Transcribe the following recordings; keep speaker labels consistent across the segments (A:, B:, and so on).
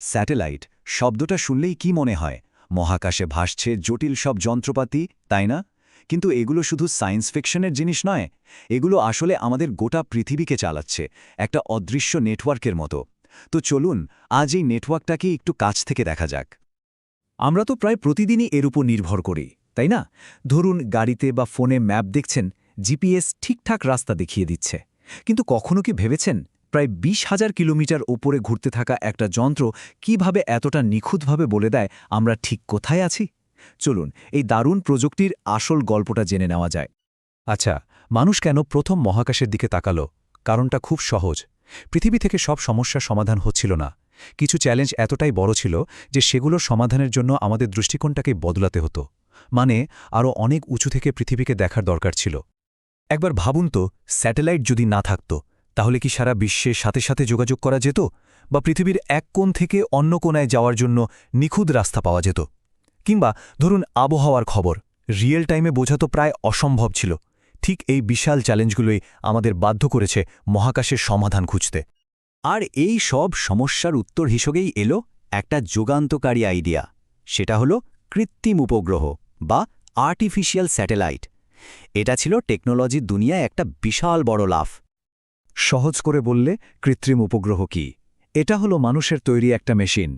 A: Satellite শব্দটা শুনলেই কি মনে হয়? মহাকাশে ভাসছে জটিল সব যন্ত্রপাতি, তাই না? কিন্তু এগুলো শুধু সায়েন্স ফিকশনের জিনিস নয়, এগুলো আসলে আমাদের গোটা পৃথিবীকে চালাচ্ছে, একটা অদৃশ্য নেটওয়ার্কের মতো। তো চলুন, আজ এই নেটওয়ার্কটাকে একটু কাছ থেকে দেখা যাক। আমরা তো প্রায় প্রতিদিনই এর উপর নির্ভর করি, তাই না? ধরুন, গাড়িতে বা ফোনে ম্যাপ দেখছেন, জিপিএস ঠিকঠাক রাস্তা দেখিয়ে দিচ্ছে। কিন্তু কখনো কি ভেবেছেন? প্রায় বিশ হাজার কিলোমিটার ওপরে ঘুরতে থাকা একটা যন্ত্র কীভাবে এতটা নিখুঁতভাবে বলে দেয় আমরা ঠিক কোথায় আছি? চলুন, এই দারুণ প্রযুক্তির আসল গল্পটা জেনে নেওয়া যায়।
B: আচ্ছা মানুষ কেন প্রথম মহাকাশের দিকে তাকালো? কারণটা খুব সহজ। পৃথিবী থেকে সব সমস্যার সমাধান হচ্ছিল না। কিছু চ্যালেঞ্জ এতটাই বড় ছিল যে সেগুলোর সমাধানের জন্য আমাদের দৃষ্টিকোণটাকে বদলাতে হতো। মানে আরও অনেক উঁচু থেকে পৃথিবীকে দেখার দরকার ছিল। একবার ভাবুন তো, স্যাটেলাইট যদি না থাকত তাহলে কি সারা বিশ্বের সাথে সাথে যোগাযোগ করা যেত? বা পৃথিবীর এক কোণ থেকে অন্য কোণায় যাওয়ার জন্য নিখুঁত রাস্তা পাওয়া যেত? কিংবা ধরুন আবহাওয়ার খবর, রিয়েল টাইমে বোঝা তো প্রায় অসম্ভব ছিল। ঠিক এই বিশাল চ্যালেঞ্জগুলোই আমাদের বাধ্য করেছে মহাকাশের সমাধান খুঁজতে।
A: আর এই সব সমস্যার উত্তর হিসেবেই এলো একটা যুগান্তকারী আইডিয়া। সেটা হলো কৃত্রিম উপগ্রহ বা আর্টিফিশিয়াল স্যাটেলাইট। এটা ছিল টেকনোলজির দুনিয়ায় একটা বিশাল বড় লাভ
B: সহজ করে বললে, কৃত্রিম উপগ্রহ কি? এটা হলো মানুষের তৈরি একটা মেশিন,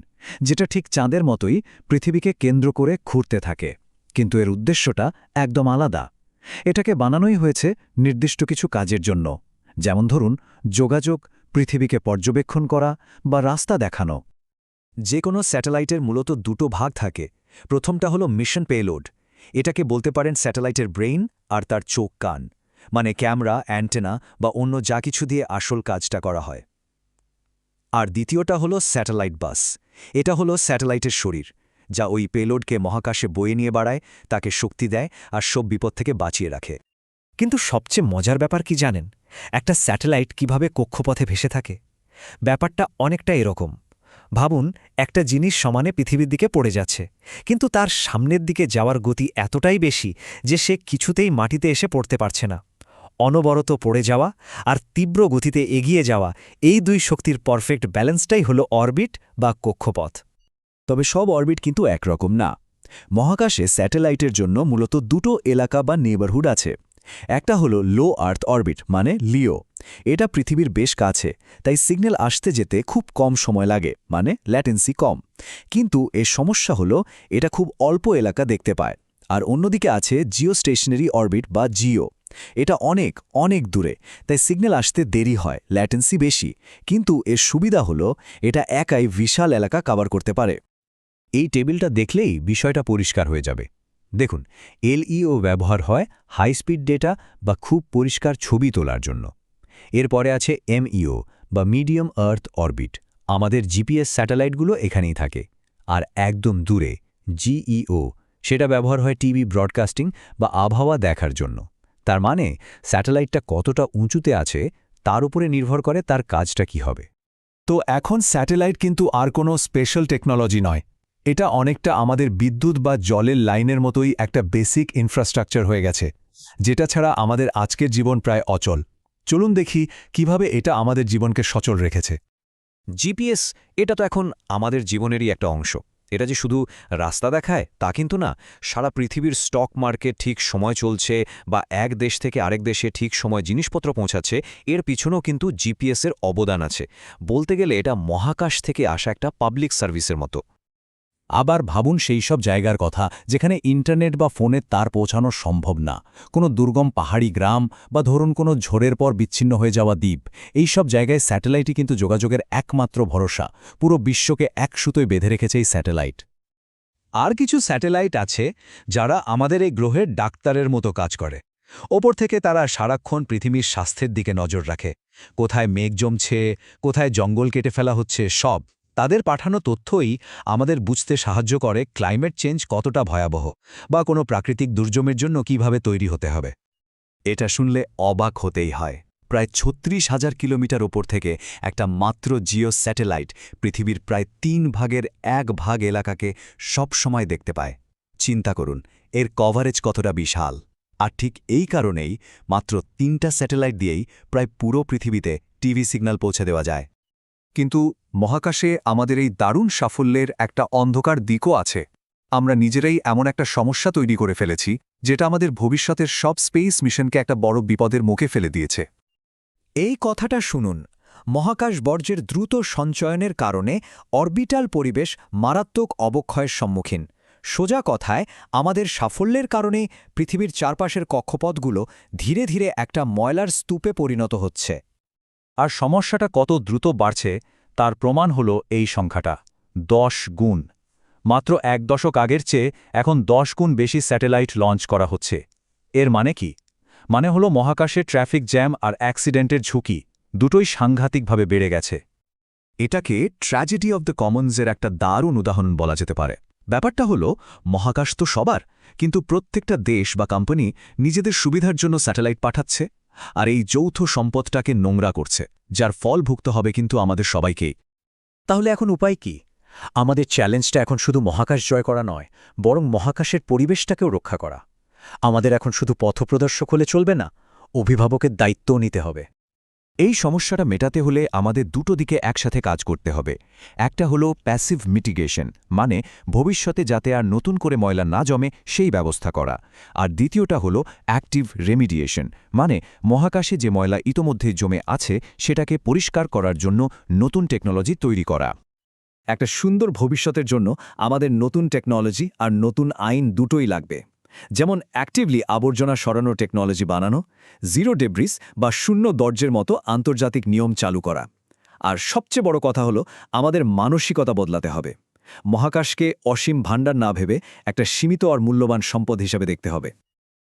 B: যেটা ঠিক চাঁদের মতোই পৃথিবীকে কেন্দ্র করে ঘুরতে থাকে। কিন্তু এর উদ্দেশ্যটা একদম আলাদা। এটাকে বানানোই হয়েছে নির্দিষ্ট কিছু কাজের জন্য। যেমন ধরুন, যোগাযোগ, পৃথিবীকে পর্যবেক্ষণ করা বা রাস্তা দেখানো।
A: যে কোনো স্যাটেলাইটের মূলত দুটো ভাগ থাকে। প্রথমটা হলো মিশন পেলোড এটাকে বলতে পারেন স্যাটেলাইটের ব্রেইন আর তার চোখ কান। মানে ক্যামেরা, অ্যান্টেনা বা অন্য যা কিছু দিয়ে আসল কাজটা করা হয়। আর দ্বিতীয়টা হলো স্যাটেলাইট বাস। এটা হলো স্যাটেলাইটের শরীর, যা ওই পেলোডকে মহাকাশে বয়ে নিয়ে বাড়ায়, তাকে শক্তি দেয় আর সব বিপদ থেকে বাঁচিয়ে রাখে।
C: কিন্তু সবচেয়ে মজার ব্যাপার কি জানেন? একটা স্যাটেলাইট কীভাবে কক্ষপথে ভেসে থাকে? ব্যাপারটা অনেকটা এরকম। ভাবুন, একটা জিনিস সমানে পৃথিবীর দিকে পড়ে যাচ্ছে, কিন্তু তার সামনের দিকে যাওয়ার গতি এতটাই বেশি যে সে কিছুতেই মাটিতে এসে পড়তে পারছে না। অনবরত পড়ে যাওয়া আর তীব্র গতিতে এগিয়ে যাওয়া এই দুই শক্তির পারফেক্ট ব্যালেন্সটাই হল অরবিট বা কক্ষপথ।
A: তবে সব অরবিট কিন্তু একরকম না। মহাকাশে স্যাটেলাইটের জন্য মূলত দুটো এলাকা বা নেবারহুড আছে। একটা হলো লো আর্থ অরবিট মানে লিও। এটা পৃথিবীর বেশ কাছে, তাই সিগন্যাল আসতে যেতে খুব কম সময় লাগে মানে ল্যাটেন্সি কম। কিন্তু এর সমস্যা হলো এটা খুব অল্প এলাকা দেখতে পায়। আর অন্যদিকে আছে জিও স্টেশনারি অরবিট বা জিও এটা অনেক অনেক দূরে, তাই সিগন্যাল আসতে দেরি হয়, ল্যাটেন্সি বেশি। কিন্তু এর সুবিধা হলো, এটা একাই বিশাল এলাকা কাভার করতে পারে।
B: এই টেবিলটা দেখলেই বিষয়টা পরিষ্কার হয়ে যাবে। দেখুন, এলইও ব্যবহার হয় হাই স্পিড ডেটা বা খুব পরিষ্কার ছবি তোলার জন্য। এরপরে আছে এমইও বা মিডিয়াম আর্থ অরবিট আমাদের জিপিএস স্যাটেলাইটগুলো এখানেই থাকে। আর একদম দূরে জিইও সেটা ব্যবহার হয় টিভি ব্রডকাস্টিং বা আবহাওয়া দেখার জন্য। তার মানে স্যাটেলাইটটা কতটা উঁচুতে আছে তার উপরে নির্ভর করে তার কাজটা কি হবে। তো এখন স্যাটেলাইট কিন্তু আর কোনো স্পেশাল টেকনোলজি নয়। এটা অনেকটা আমাদের বিদ্যুৎ বা জলের লাইনের মতোই একটা বেসিক ইনফ্রাস্ট্রাকচার হয়ে গেছে, যেটা ছাড়া আমাদের আজকের জীবন প্রায় অচল। চলুন দেখি কীভাবে এটা আমাদের জীবনকে সচল রেখেছে।
A: জিপিএস, এটা তো এখন আমাদের জীবনেরই একটা অংশ। এটা যে শুধু রাস্তা দেখায়, তা কিন্তু না। সারা পৃথিবীর স্টক মার্কেট ঠিক সময় চলছে বা এক দেশ থেকে আরেক দেশে ঠিক সময় জিনিসপত্র পৌঁছাচ্ছে, এর পিছনেও কিন্তু জিপিএসের অবদান আছে। বলতে গেলে এটা মহাকাশ থেকে আসা একটা পাবলিক সার্ভিসের মতো।
B: আবার ভাবুন সেই সব জায়গার কথা, যেখানে ইন্টারনেট বা ফোনের তার পৌঁছানো সম্ভব না। কোনো দুর্গম পাহাড়ি গ্রাম বা ধরুন কোনো ঝড়ের পর বিচ্ছিন্ন হয়ে যাওয়া দ্বীপ, এই সব জায়গায় স্যাটেলাইটই কিন্তু যোগাযোগের একমাত্র ভরসা। পুরো বিশ্বকে এক সুতোয় বেঁধে রেখেছে এই স্যাটেলাইট।
A: আর কিছু স্যাটেলাইট আছে যারা আমাদের এই গ্রহের ডাক্তারের মতো কাজ করে। ওপর থেকে তারা সারাক্ষণ পৃথিবীর স্বাস্থ্যের দিকে নজর রাখে। কোথায় মেঘ জমছে, কোথায় জঙ্গল কেটে ফেলা হচ্ছে, সব। তাদের পাঠানো তথ্যই আমাদের বুঝতে সাহায্য করে ক্লাইমেট চেঞ্জ কতটা ভয়াবহ বা কোনো প্রাকৃতিক দুর্যোগের জন্য কীভাবে তৈরি হতে হবে। এটা শুনলে অবাক হতেই হয়। প্রায় ছত্রিশ হাজার কিলোমিটার ওপর থেকে একটা মাত্র জিও স্যাটেলাইট পৃথিবীর প্রায় তিন ভাগের এক ভাগ এলাকাকে সব সময় দেখতে পায়। চিন্তা করুন, এর কভারেজ কতটা বিশাল। আর ঠিক এই কারণেই মাত্র তিনটা স্যাটেলাইট দিয়েই প্রায় পুরো পৃথিবীতে টিভি সিগন্যাল পৌঁছে দেওয়া যায়।
D: কিন্তু মহাকাশে আমাদের এই দারুণ সাফল্যের একটা অন্ধকার দিকও আছে। আমরা নিজেরাই এমন একটা সমস্যা তৈরি করে ফেলেছি, যেটা আমাদের ভবিষ্যতের সব স্পেস মিশনকে একটা বড় বিপদের মুখে ফেলে দিয়েছে।
C: এই কথাটা শুনুন। মহাকাশ বর্জ্যের দ্রুত সঞ্চয়নের কারণে অরবিটাল পরিবেশ মারাত্মক অবক্ষয়ের সম্মুখীন। সোজা কথায়, আমাদের সাফল্যের কারণে পৃথিবীর চারপাশের কক্ষপথগুলো ধীরে ধীরে একটা ময়লার স্তূপে পরিণত হচ্ছে।
A: আর সমস্যাটা কত দ্রুত বাড়ছে, তার প্রমাণ হল এই সংখ্যাটা, দশ গুণ। মাত্র এক দশক আগের চেয়ে এখন দশ গুণ বেশি স্যাটেলাইট লঞ্চ করা হচ্ছে। এর মানে কি? মানে হলো মহাকাশে ট্রাফিক জ্যাম আর অ্যাক্সিডেন্টের ঝুঁকি দুটোই সাংঘাতিকভাবে বেড়ে গেছে। এটাকে ট্র্যাজেডি অব দ্য কমন্সের একটা দারুণ উদাহরণ বলা যেতে পারে। ব্যাপারটা হলো, মহাকাশ তো সবার, কিন্তু প্রত্যেকটা দেশ বা কোম্পানি নিজেদের সুবিধার জন্য স্যাটেলাইট পাঠাচ্ছে। আর এই যৌথ সম্পদটাকে নোংরা করছে, যার ফল ভুক্ত হবে কিন্তু আমাদের সবাইকেই।
C: তাহলে এখন উপায় কি? আমাদের চ্যালেঞ্জটা এখন শুধু মহাকাশ জয় করা নয়, বরং মহাকাশের পরিবেশটাকেও রক্ষা করা। আমাদের এখন শুধু পথপ্রদর্শক হলে চলবে না, অভিভাবকের দায়িত্বও নিতে হবে।
A: এই সমস্যাটা মেটাতে হলে আমাদের দুটো দিকে একসাথে কাজ করতে হবে। একটা হলো প্যাসিভ মিটিগেশন মানে ভবিষ্যতে যাতে আর নতুন করে ময়লা না জমে সেই ব্যবস্থা করা। আর দ্বিতীয়টা হলো অ্যাক্টিভ রেমিডিয়েশন মানে মহাকাশে যে ময়লা ইতোমধ্যে জমে আছে সেটাকে পরিষ্কার করার জন্য নতুন টেকনোলজি তৈরি করা।
C: একটা সুন্দর ভবিষ্যতের জন্য আমাদের নতুন টেকনোলজি আর নতুন আইন দুটোই লাগবে। যেমন অ্যাক্টিভলি আবর্জনা সরানোর টেকনোলজি বানানো জিরো ডেব্রিস বা শূন্য দর্জের মতো আন্তর্জাতিক নিয়ম চালু করা। আর সবচেয়ে বড় কথা হলো, আমাদের মানসিকতা বদলাতে হবে। মহাকাশকে অসীম ভাণ্ডার না ভেবে একটা সীমিত আর মূল্যবান সম্পদ হিসেবে দেখতে হবে।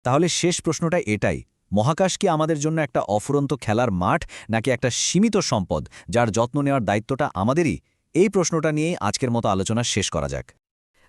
C: তাহলে শেষ প্রশ্নটা এটাই, মহাকাশ কি আমাদের জন্য একটা অফুরন্ত খেলার মাঠ নাকি একটা সীমিত সম্পদ, যার যত্ন নেওয়ার দায়িত্বটা আমাদেরই? এই প্রশ্নটা নিয়েই আজকের মতো আলোচনা শেষ করা যাক।